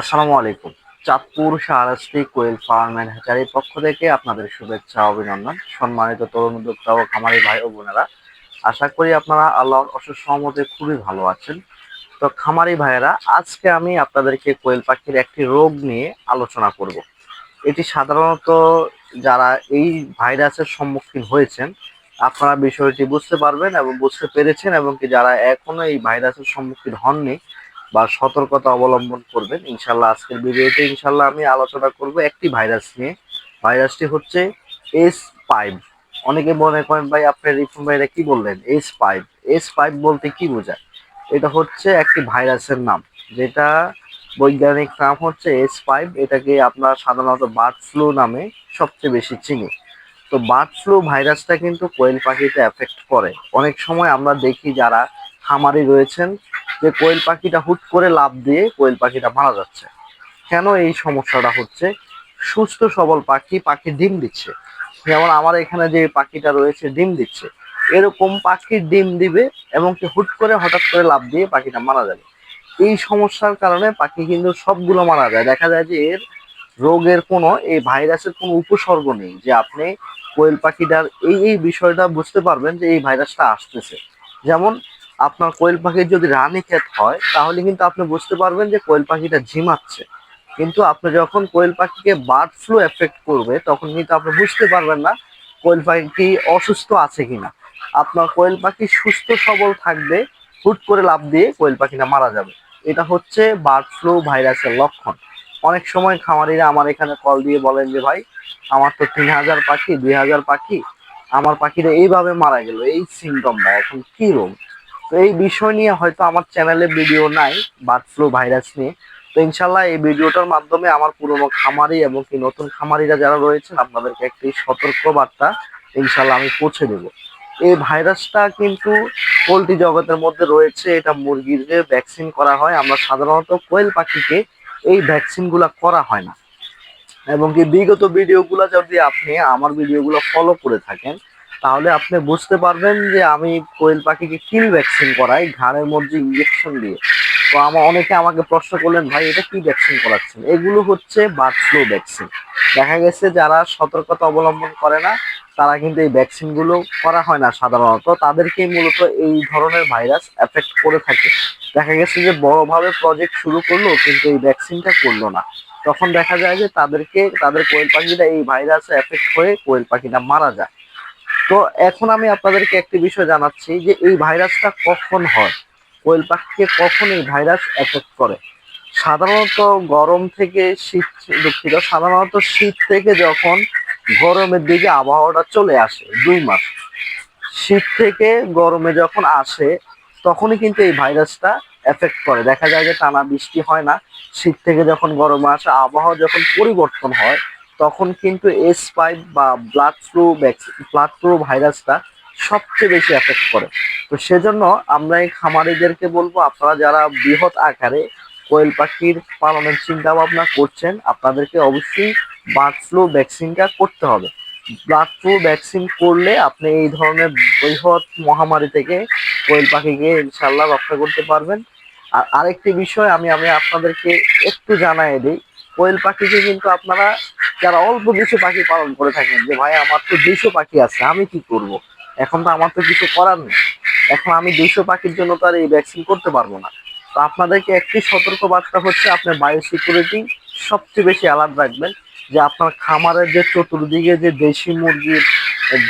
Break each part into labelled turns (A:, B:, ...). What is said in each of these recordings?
A: আসসালামু আলাইকুম। Chandpur Shahrasti quail farm and হ্যাচারির পক্ষ থেকে আপনাদের শুভেচ্ছা, অভিনন্দন। সম্মানিত তরুণ উদ্যোক্তা ও খামারি ভাই ও বোনেরা, আশা করি আপনারা আল্লাহর অসুখ সহমতে খুবই ভালো আছেন। তো খামারি ভাইয়েরা, আজকে আমি আপনাদেরকে কোয়েল পাখির একটি রোগ নিয়ে আলোচনা করব। এটি সাধারণত যারা এই ভাইরাসের সম্মুখীন হয়েছেন, আপনারা বিষয়টি বুঝতে পারবেন এবং বুঝতে পেরেছেন এবং কি যারা এখনও এই ভাইরাসের সম্মুখীন হননি বা সতর্কতা অবলম্বন করবেন। ইনশাল্লাহ আজকের ভিডিওতে ইনশাল্লাহ আমি আলোচনা করব একটি ভাইরাস নিয়ে। ভাইরাসটি হচ্ছে এস ফাইভ অনেকে মনে করেন, ভাই, আপনি রিফুন ভাইরা কি বললেন? এস ফাইভ এস ফাইভ বলতে কি বোঝায়? এটা হচ্ছে একটি ভাইরাসের নাম, যেটা বৈজ্ঞানিক নাম হচ্ছে এস ফাইভ এটাকে আপনার সাধারণত বার্ড ফ্লু নামে সবচেয়ে বেশি চিনি। তো বার্ড ফ্লু ভাইরাসটা কিন্তু কোয়েল পাখিতে এফেক্ট করে। অনেক সময় আমরা দেখি যারা খামারি রয়েছেন যে কোয়েল পাখিটা হুট করে লাভ দিয়ে কোয়েল পাখিটা মারা যাচ্ছে। কেন এই সমস্যাটা হচ্ছে? সুস্থ সবল পাখি পাখি ডিম দিচ্ছে। যেমন আমার এখানে যে পাখিটা রয়েছে, ডিম দিচ্ছে। এরকম পাখির ডিম দিবে এবং কি হুট করে হঠাৎ করে লাভ দিয়ে পাখিটা মারা যাবে। এই সমস্যার কারণে পাখি কিন্তু সবগুলো মারা যায়। দেখা যায় যে এর রোগের কোনো, এই ভাইরাসের কোনো উপসর্গ নেই যে আপনি কোয়েল পাখিটার এই এই বিষয়টা বুঝতে পারবেন যে এই ভাইরাসটা আসতেছে। যেমন আপনার কোয়েল পাখির যদি রানী ক্ষেত হয়, তাহলে কিন্তু আপনি বুঝতে পারবেন যে কোয়েল পাখিটা ঝিমাচ্ছে। কিন্তু আপনি যখন কোয়েল পাখিকে বার্ড ফ্লু এফেক্ট করবে, তখন কিন্তু আপনি বুঝতে পারবেন না কোয়েল পাখি অসুস্থ আছে কিনা। আপনার কোয়েল পাখি সুস্থ সবল থাকবে, হুট করে লাভ দিয়ে কোয়েল পাখিটা মারা যাবে। এটা হচ্ছে বার্ড ফ্লু ভাইরাসের লক্ষণ। অনেক সময় খামারিরা আমার এখানে কল দিয়ে বলেন যে, ভাই, আমার তো তিন হাজার পাখি, দুই হাজার পাখি, আমার পাখিরা এইভাবে মারা গেল, এই সিমটমটা এখন কি রোগ? তো এই বিষয় নিয়ে হয়তো আমার চ্যানেলে ভিডিও নাই বার্ড ফ্লু ভাইরাস নিয়ে। তো ইনশাল্লাহ এই ভিডিওটার মাধ্যমে আমার পুরনো খামারি এবং কি নতুন খামারিরা যারা রয়েছেন, আপনাদেরকে একটি সতর্ক বার্তা ইনশাল্লাহ আমি পৌঁছে দেব। এই ভাইরাসটা কিন্তু পোলট্রি জগতের মধ্যে রয়েছে, এটা মুরগির ভ্যাকসিন করা হয়, আমরা সাধারণত কোয়েল পাখিকে এই ভ্যাকসিনগুলো করা হয় না। এবং কি বিগত ভিডিওগুলো যদি আপনি আমার ভিডিওগুলো ফলো করে থাকেন তাহলে আপনি বুঝতে পারবেন যে আমি কোয়েল পাখিকে কিল ভ্যাকসিন করাই, ঘাড়ের মধ্যে ইঞ্জেকশন দিয়ে। তো আমার অনেকে আমাকে প্রশ্ন করলেন, ভাই, এটা কি ভ্যাকসিন করাচ্ছেন? এগুলো হচ্ছে বার্ড ফ্লু ভ্যাকসিন। দেখা গেছে যারা সতর্কতা অবলম্বন করে না, তারা কিন্তু এই ভ্যাকসিনগুলো করা হয় না সাধারণত। তাদেরকেই মূলত এই ধরনের ভাইরাস এফেক্ট করে থাকে। দেখা গেছে যে বড়ভাবে প্রজেক্ট শুরু করল, কিন্তু এই ভ্যাকসিনটা করল না। তখন দেখা যায় যে তাদেরকে, তাদের কোয়েল পাখিটা এই ভাইরাসে এফেক্ট হয়ে কোয়েল পাখিটা মারা যায়। তো এখন আমি আপনাদেরকে একটি বিষয় জানাচ্ছি যে এই ভাইরাসটা কখন হয়? কোয়েল পাখিকে কখন এই ভাইরাস এফেক্ট করে? সাধারণত গরম থেকে শীত দুঃখিত সাধারণত শীত থেকে যখন গরমের দিকে আবহাওয়াটা চলে আসে, দুই মাস। শীত থেকে গরমে যখন আসে, তখনই কিন্তু এই ভাইরাসটা এফেক্ট করে। দেখা যায় যে টানা বৃষ্টি হয় না, শীত থেকে যখন গরমে আসে, আবহাওয়া যখন পরিবর্তন হয় তখন কিন্তু এস ফাইভ বা ব্লাড ফ্লু ব্লাড ফ্লু ভাইরাসটা সবচেয়ে বেশি এফেক্ট করে। তো সেজন্য আমরা এই খামারিদেরকে বলব, আপনারা যারা বৃহৎ আকারে কোয়েল পাখির পালনের চিন্তা ভাবনা করছেন, আপনাদেরকে অবশ্যই বার্ড ফ্লু ভ্যাকসিনটা করতে হবে। ব্লাড ফ্লু ভ্যাকসিন করলে আপনি এই ধরনের বৃহৎ মহামারী থেকে কোয়েল পাখিকে ইনশাল্লাহ রক্ষা করতে পারবেন। আর আরেকটি বিষয় আমি আমি আপনাদেরকে একটু জানাই দিই, কোয়েল পাখিকে কিন্তু আপনারা যারা অল্প কিছু পাখি পালন করে থাকেন যে, ভাই, আমার তো দুইশো পাখি আছে, আমি কি করব। এখন তো আমার তো কিছু করার নেই এখন আমি দুইশো পাখির জন্য তো আর এই ভ্যাকসিন করতে পারব না তো আপনাদেরকে একটি সতর্ক বার্তা হচ্ছে, আপনার বায়ো সিকিউরিটি সবচেয়ে বেশি অ্যালার্ট রাখবেন যে, আপনার খামারের যে চতুর্দিকে যে দেশি মুরগির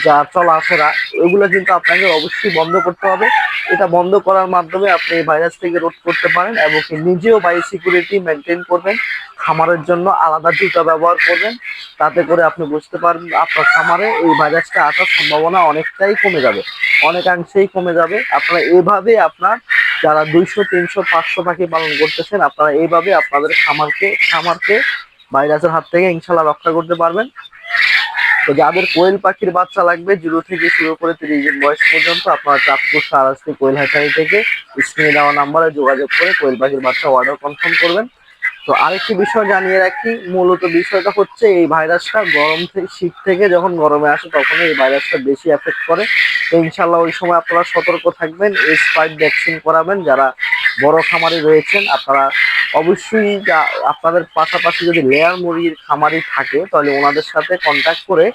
A: যা চলাফেরা ওইগুলো কিন্তু আপনাকে অবশ্যই বন্ধ করতে হবে। এটা বন্ধ করার মাধ্যমে আপনি এই ভাইরাস থেকে রোধ করতে পারেন এবং নিজেও বায়ো সিকিউরিটি মেনটেন করবেন। খামারের জন্য আলাদা জুতা ব্যবহার করবেন। তাতে করে আপনি বুঝতে পারবেন আপনার খামারে এই ভাইরাসটা আসার সম্ভাবনা অনেকটাই কমে যাবে। অনেকাংশেই কমে যাবে। আপনারা এভাবে আপনার যারা দুইশো, তিনশো, পাঁচশো পাখি পালন করতেছেন, আপনারা এইভাবে আপনাদের খামারকে খামারকে ভাইরাসের হাত থেকে ইনশাল্লাহ রক্ষা করতে পারবেন। তো যাদের কোয়েল পাখির বাচ্চা লাগবে জিরো থেকে শুরু করে তিরিশ দিন বয়স পর্যন্ত। আপনারা চাঁদপুর সারাস্তি কোয়েল হ্যাচারি থেকে স্ক্রিনে দেওয়া নাম্বারে যোগাযোগ করে কোয়েল পাখির বাচ্চা অর্ডার কনফার্ম করবেন। তো আরেকটি বিষয় জানিয়ে রাখি, মূলত বিষয়টা হচ্ছে এই ভাইরাসটা গরম থেকে শীত থেকে যখন গরমে আসে তখন এই ভাইরাসটা বেশি এফেক্ট করে। তো ইনশাল্লাহ ওই সময় আপনারা সতর্ক থাকবেন, এই স্পাইক ভ্যাকসিন করাবেন। যারা বড় খামারে রয়েছেন, আপনারা অবশ্যই আপনাদের পাশাপাশি যদি লেয়ার মুরগির খামারি থাকে, তাহলে ওনাদের সাথে কন্ট্যাক্ট করে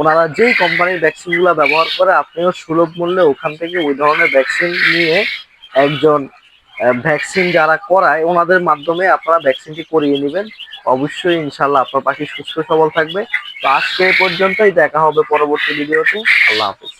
A: ওনারা যেই কোম্পানির ভ্যাকসিনগুলো ব্যবহার করে, আপনিও সুলভ মূল্যে ওখান থেকে ওই ধরনের ভ্যাকসিন নিয়ে একজন ভ্যাকসিন যারা করায়, ওনাদের মাধ্যমে আপনারা ভ্যাকসিনটি করিয়ে নেবেন। অবশ্যই ইনশাল্লাহ আপনার পাখি সুস্থ সবল থাকবে। তো আজকে এ পর্যন্তই, দেখা হবে পরবর্তী ভিডিওতে আল্লাহ হাফিজ।